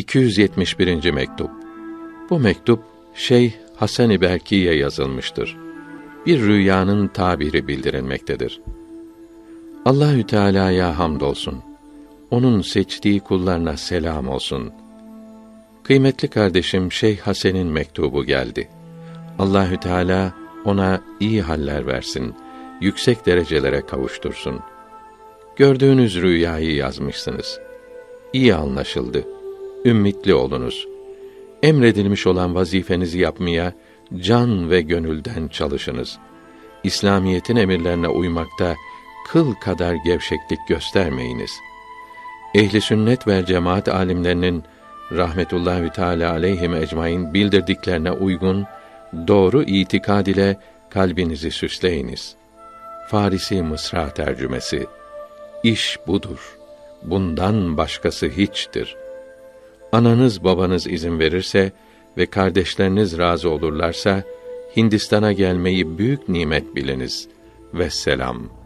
271. mektup. Bu mektup Şeyh Hasan-ı Berki'ye yazılmıştır. Bir rüyanın tabiri bildirilmektedir. Allahü Teala'ya hamdolsun. Onun seçtiği kullarına selam olsun. Kıymetli kardeşim Şeyh Hasan'ın mektubu geldi. Allahü Teala ona iyi haller versin, yüksek derecelere kavuştursun. Gördüğünüz rüyayı yazmışsınız. İyi anlaşıldı. Ümmitli olunuz. Emredilmiş olan vazifenizi yapmaya can ve gönülden çalışınız. İslamiyetin emirlerine uymakta kıl kadar gevşeklik göstermeyiniz. Ehli sünnet ve cemaat alimlerinin rahmetullahi teala aleyhim ecmaîn bildirdiklerine uygun doğru itikad ile kalbinizi süsleyiniz. Farisi Mısra tercümesi İş budur. Bundan başkası hiçtir. Ananız babanız izin verirse ve kardeşleriniz razı olurlarsa Hindistan'a gelmeyi büyük nimet biliniz. Vesselam.